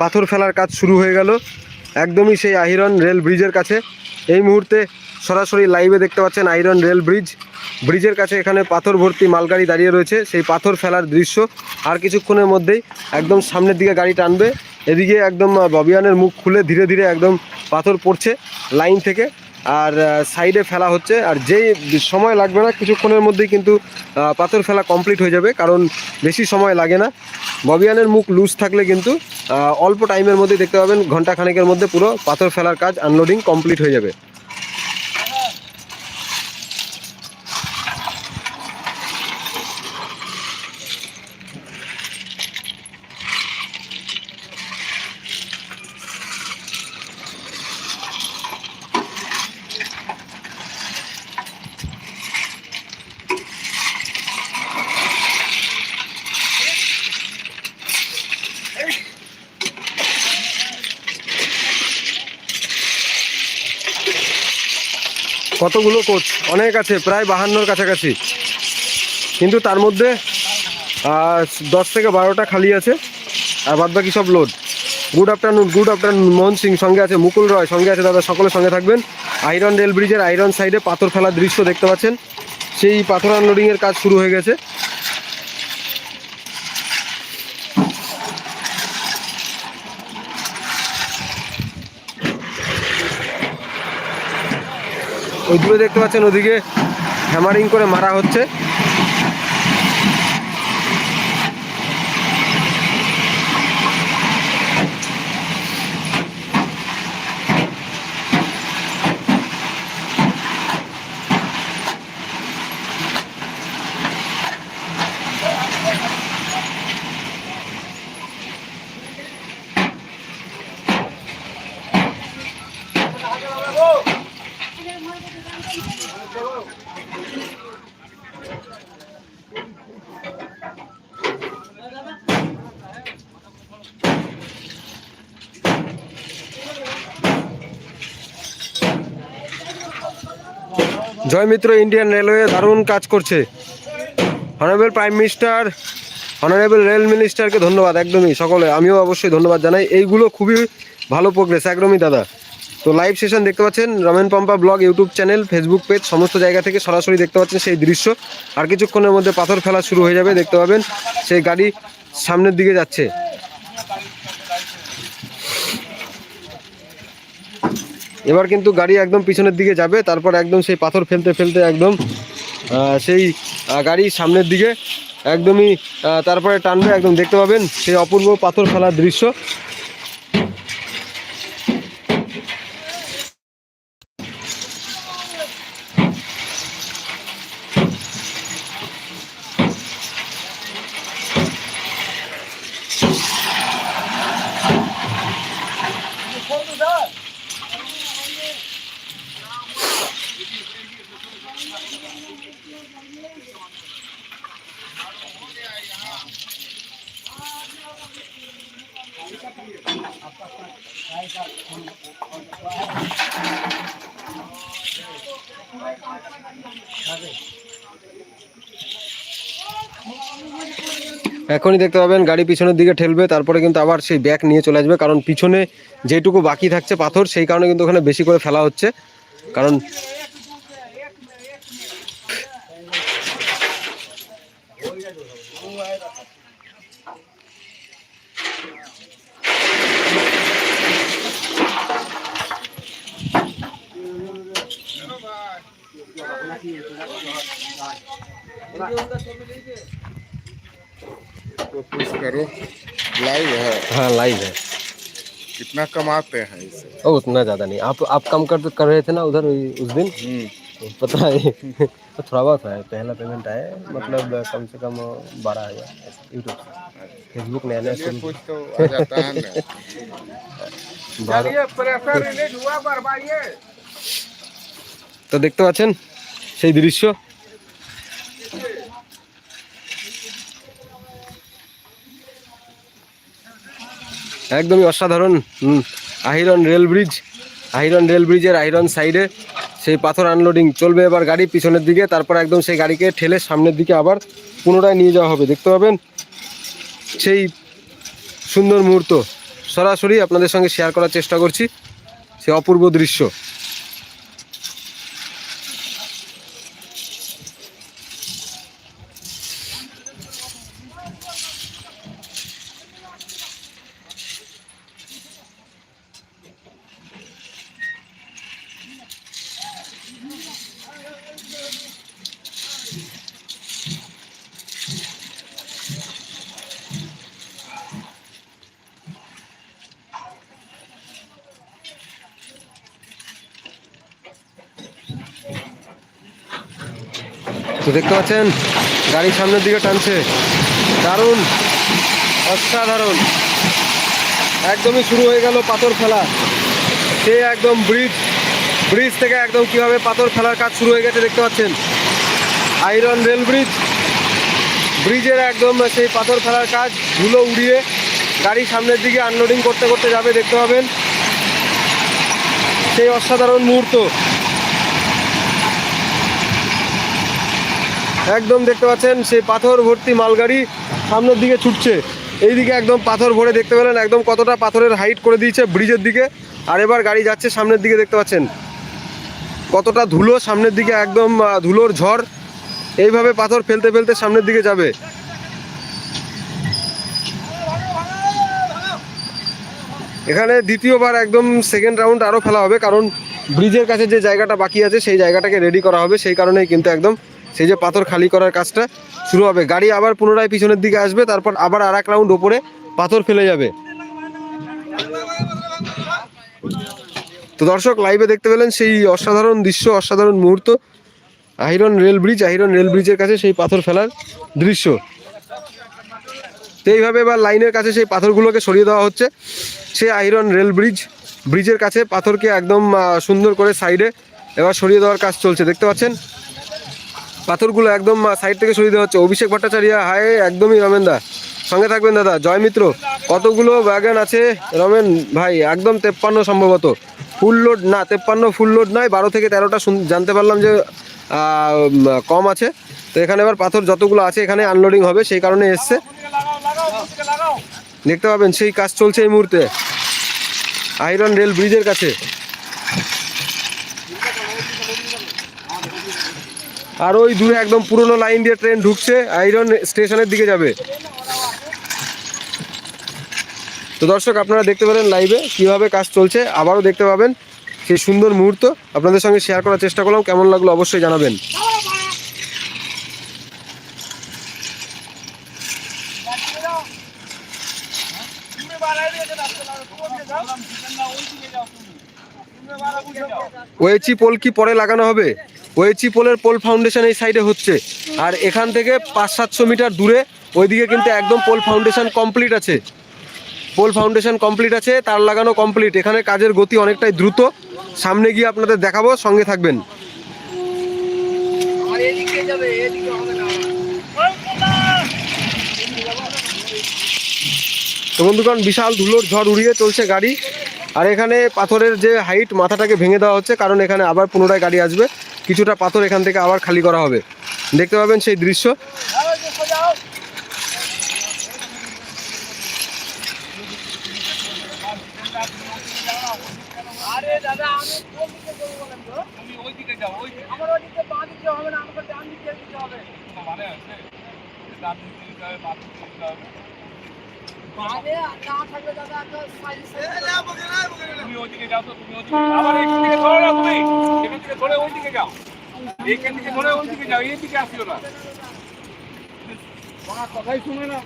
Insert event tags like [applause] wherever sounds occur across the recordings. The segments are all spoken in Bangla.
পাথর ফেলার কাজ শুরু হয়ে গেল। একদমই সেই আহিরন রেল ব্রিজের কাছে। এই মুহূর্তে সরাসরি লাইভে দেখতে পাচ্ছেন আইরন রেল ব্রিজ ব্রিজের কাছে এখানে পাথর ভর্তি মালগাড়ি দাঁড়িয়ে রয়েছে। সেই পাথর ফেলার দৃশ্য। আর কিছুক্ষণের মধ্যেই একদম সামনের দিকে গাড়ি টানবে। এদিকে একদম ববিয়ানের মুখ খুলে ধীরে ধীরে একদম পাথর পড়ছে। লাইন থেকে আর সাইডে ফেলা হচ্ছে। আর যেই সময় লাগবে না, কিছুক্ষণের মধ্যেই কিন্তু পাথর ফেলা কমপ্লিট হয়ে যাবে, কারণ বেশি সময় লাগে না। ববিয়ানের মুখ লুজ থাকলে কিন্তু অল্প টাইমের মধ্যে দেখতে পাবেন, ঘণ্টা খানেকের মধ্যে পুরো পাথর ফেলার কাজ আনলোডিং কমপ্লিট হয়ে যাবে। কতগুলো কোচ? অনেক আছে, প্রায় বাহান্নর কাছাকাছি। কিন্তু তার মধ্যে দশ থেকে বারোটা খালি আছে, আর বাদ বাকি সব load. Good afternoon good afternoon Mohan Singh সঙ্গে আছে মুকুল রয়, সঙ্গে আছে দাদা, সকলে সঙ্গে থাকবেন। আয়রন রেল ব্রিজের আয়রন সাইডে পাথর ফেলার দৃশ্য দেখতে পাচ্ছেন। সেই পাথর আনলোডিংয়ের কাজ শুরু হয়ে গেছে। ওই দূরে দেখতে পাচ্ছেন ওদিকে হ্যামারিং করে মারা হচ্ছে। জয়মিত্র ইন্ডিয়ান রেলওয়ে দারুণ কাজ করছে। Honourable prime minister honourable rail মিনিস্টারকে ধন্যবাদ একদমই সকলে। আমিও অবশ্যই ধন্যবাদ জানাই। এইগুলো খুবই ভালো প্রোগ্রেস একদমই দাদা। তো লাইভ সেশন দেখতে পাচ্ছেন Ramen Pampa blog YouTube channel Facebook page সমস্ত জায়গা থেকে সরাসরি দেখতে পাচ্ছেন সেই দৃশ্য। আর কিছুক্ষণের মধ্যে পাথর ফেলা শুরু হয়ে যাবে, দেখতে পাবেন। সেই গাড়ি সামনের দিকে যাচ্ছে। এবার কিন্তু গাড়ি একদম পিছনের দিকে যাবে, তারপর একদম সেই পাথর ফেলতে ফেলতে একদম সেই গাড়ি সামনের দিকে একদমই তারপরে টানবে, একদম দেখতে পাবেন সেই অপূর্ব পাথর ফেলার দৃশ্য। এখনই দেখতে পাবেন গাড়ি পিছনের দিকে ঠেলবে, তারপরে কিন্তু আবার সেই ব্যাগ নিয়ে চলে আসবে, কারণ পিছনে যেটুকু বাকি থাকছে পাথর, সেই কারণে কিন্তু ওখানে বেশি করে ফেলা হচ্ছে। কারণ तो पुश करो। लाइव है। हाँ लाइव है। कितना कमाते हैं इसे? ओ उतना ज़्यादा नहीं। आप आप कम कर कर रहे थे ना उधर उस दिन? हम्म। पता है [laughs] तो थोड़ा बहुत है पहला पेमेंट आया। मतलब कम से कम बारह हज़ार। यूट्यूब फेसबुक नया नया तो, [laughs] तो देखते हो সেই দৃশ্য। একদমই অসাধারণ Ahiron rail bridge, Ahiron rail ব্রিজের আহিরন সাইডে সেই পাথর আনলোডিং চলবে এবার গাড়ি পিছনের দিকে, তারপর একদম সেই গাড়িকে ঠেলে সামনের দিকে আবার পুনরায় নিয়ে যাওয়া হবে, দেখতে পাবেন সেই সুন্দর মুহূর্ত। সরাসরি আপনাদের সঙ্গে শেয়ার করার চেষ্টা করছি সে অপূর্ব দৃশ্য। তো দেখতে পাচ্ছেন, গাড়ি সামনের দিকে টানছে। দারুণ, অসাধারণ। একদমই শুরু হয়ে গেল পাথর ফেলা। সে একদম ব্রিজ ব্রিজ থেকে একদম কীভাবে পাথর ফেলার কাজ শুরু হয়ে গেছে দেখতে পাচ্ছেন। আইরন রেল ব্রিজ ব্রিজের একদম সেই পাথর ফেলার কাজ, ধুলো উড়িয়ে গাড়ি সামনের দিকে আনলোডিং করতে করতে যাবে, দেখতে পাবেন। সেই অসাধারণ মুহূর্ত। একদম দেখতে পাচ্ছেন, সেই পাথর ভর্তি মালগাড়ি সামনের দিকে ছুটছে। এইদিকে একদম পাথর ভরে দেখতে পেলেন, একদম কতটা পাথরের হাইট করে দিয়েছে ব্রিজের দিকে। আর এবার গাড়ি যাচ্ছে সামনের দিকে দেখতে পাচ্ছেন। কতটা ধুলো সামনের দিকে একদম ধুলোর ঝড়। এইভাবে পাথর ফেলতে ফেলতে সামনের দিকে যাবে। এখানে দ্বিতীয়বার একদম সেকেন্ড রাউন্ড আরও ফেলা হবে, কারণ ব্রিজের কাছে যে জায়গাটা বাকি আছে, সেই জায়গাটাকে রেডি করা হবে। সেই কারণেই কিন্তু একদম সেই যে পাথর খালি করার কাজটা শুরু হবে। গাড়ি আবার পুনরায় পিছনের দিকে আসবে, তারপর আবার আর এক রাউন্ড ওপরে পাথর ফেলে যাবে। তো দর্শক লাইভে দেখতে পেলেন সেই অসাধারণ দৃশ্য, অসাধারণ মুহূর্ত। Ahiron rail bridge, Ahiron rail ব্রিজের কাছে সেই পাথর ফেলার দৃশ্য। তো এইভাবে এবার লাইনের কাছে সেই পাথরগুলোকে সরিয়ে দেওয়া হচ্ছে। সে আইরন রেল ব্রিজ, ব্রিজের কাছে পাথরকে একদম সুন্দর করে সাইডে এবার সরিয়ে দেওয়ার কাজ চলছে। দেখতে পাচ্ছেন? পাথরগুলো একদম সাইড থেকে সরিয়ে দেওয়া হচ্ছে। অভিষেক ভট্টাচার্য, হায়, একদমই রমেন দা। সঙ্গে থাকবেন দাদা, জয় মিত্র। কতগুলো ব্যাগান আছে? রমেন ভাই, একদম তেপ্পান্ন সম্ভবত। ফুল লোড না, তেপ্পান্ন ফুল লোড নয়, বারো থেকে তেরোটা জানতে পারলাম যে কম আছে। তো এখানে এবার পাথর যতগুলো আছে, এখানে আনলোডিং হবে, সেই কারণে এসছে। দেখতে পাবেন, সেই কাজ চলছে এই মুহূর্তে। আইরন রেল ব্রিজের কাছে। আর ওই দূরে একদম পুরনো লাইন দিয়ে ট্রেন ঢুকছে আইরন স্টেশনের দিকে যাবে। তো দর্শক, আপনারা দেখতে পারেন লাইভে কীভাবে কাজ চলছে, আবারও দেখতে পাবেন সেই সুন্দর মুহূর্ত। আপনাদের সঙ্গে শেয়ার করার চেষ্টা করলাম, কেমন লাগল অবশ্যই জানাবেন। ওয়েচি পোল কি পরে লাগানো হবে? ওয়েচি পোলের পোল ফাউন্ডেশন এই সাইডে হচ্ছে। আর এখান থেকে পাঁচ সাতশো মিটার দূরে ওইদিকে কিন্তু একদম পোল ফাউন্ডেশন কমপ্লিট আছে। পোল ফাউন্ডেশন কমপ্লিট আছে, তার লাগানো কমপ্লিট। এখানে কাজের গতি অনেকটাই দ্রুত। সামনে গিয়ে আপনাদের দেখাবো, সঙ্গে থাকবেন। তো বন্ধুগণ, বিশাল ধুলোর ঝড় উড়িয়ে চলছে গাড়ি। আর এখানে পাথরের যে হাইট মাথাটাকে ভেঙে দেওয়া হচ্ছে, কারণ এখানে আবার পুনরায় গাড়ি আসবে। কিছুটা পাথর এখান থেকে আবার খালি করা হবে। দেখতে পাবেন সেই দৃশ্য। হবে না আমাকে ডান দিকে দিতে হবে। মানে আছে ডান দিকে দিতে হবে বাঁ দিকে দিতে হবে বাঁধে না থাকলে দাদা একটা সাইজ তুমি ওই যাও তো তুমি ওই আবার এখান থেকে ধরে না তুমি। এখান থেকে ধরে ওই যাও। এখান থেকে ধরে ওই যাও এই আসিও না। কথাই শুনে না।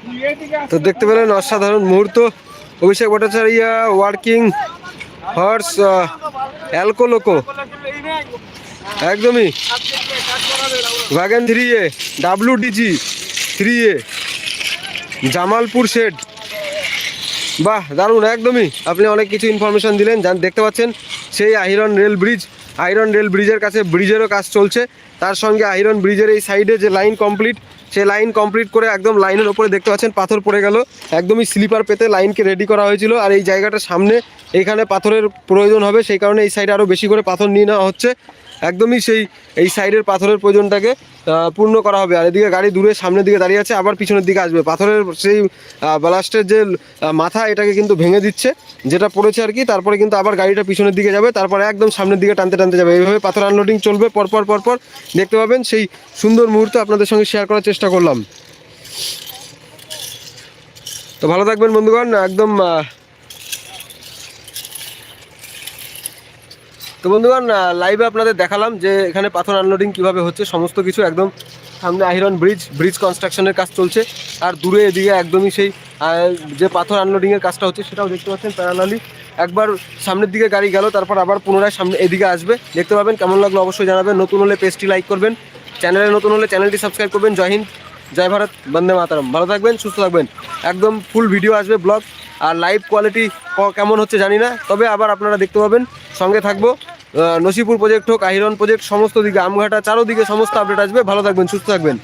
তুমি এই দিকে তো দেখতে পেলেন অসাধারণ মুহূর্ত। Abhishek Bhattacharya working horse ALCO loco একদমই। Wagon three A W D G three A Jamalpur shed. বাহ, দারুণ, একদমই। আপনি অনেক কিছু ইনফরমেশন দিলেন যান দেখতে পাচ্ছেন, সেই Ahiron rail bridge Ahiron rail ব্রিজের কাছে ব্রিজেরও কাজ চলছে। তার সঙ্গে আইরন ব্রিজের এই সাইডে যে লাইন কমপ্লিট সেই লাইন কমপ্লিট করে একদম লাইনের ওপরে দেখতে পাচ্ছেন, পাথর পড়ে গেল। একদমই স্লিপার পেতে লাইনকে রেডি করা হয়েছিল। আর এই জায়গাটার সামনে এইখানে পাথরের প্রয়োজন হবে, সেই কারণে এই সাইডে আরও বেশি করে পাথর নিয়ে নেওয়া হচ্ছে। একদমই সেই, এই সাইডের পাথরের প্রয়োজনটাকে পূর্ণ করা হবে। আর এদিকে গাড়ি দূরে সামনের দিকে দাঁড়িয়ে আছে, আবার পিছনের দিকে আসবে। পাথরের সেই ব্লাস্টের যে মাথা, এটাকে কিন্তু ভেঙে দিচ্ছে। যেটা পড়েছে আর কি, তারপরে কিন্তু আবার গাড়িটা পিছনের দিকে যাবে, তারপরে একদম সামনের দিকে টানতে টানতে যাবে। এইভাবে পাথর আনলোডিং চলবে, পরপর পরপর দেখতে পাবেন। সেই সুন্দর মুহূর্ত আপনাদের সঙ্গে শেয়ার করার চেষ্টা করলাম। তো ভালো থাকবেন বন্ধুগণ, একদম তো বন্ধুগণ লাইভে আপনাদের দেখালাম যে এখানে পাথর আনলোডিং কীভাবে হচ্ছে। সমস্ত কিছু একদম সামনে আহিরন ব্রিজ ব্রিজ কনস্ট্রাকশনের কাজ চলছে। আর দূরে এদিকে একদমই সেই যে পাথর আনলোডিংয়ের কাজটা হচ্ছে সেটাও দেখতে পাচ্ছেন প্যারালালি একবার সামনের দিকে গাড়ি গেল, তারপর আবার পুনরায় সামনে এদিকে আসবে। দেখতে পাবেন, কেমন লাগল অবশ্যই জানাবেন। নতুন হলে পেজটি লাইক করবেন। চ্যানেলে নতুন হলে চ্যানেলটি সাবস্ক্রাইব করবেন। জয় হিন্দ, জয় ভারত, বন্দে মাতারাম। ভালো থাকবেন, সুস্থ থাকবেন। একদম ফুল ভিডিও আসবে ব্লগ আর লাইভ কোয়ালিটি কেমন হচ্ছে জানি না। তবে আবার আপনারা দেখতে পাবেন। সঙ্গে থাকব। নসিপুর প্রজেক্ট হোক, আহিরন প্রজেক্ট সমস্ত দিকে, আমঘাটা চারোদিকে সমস্ত আপডেট আসবে। ভালো থাকবেন, সুস্থ থাকবেন।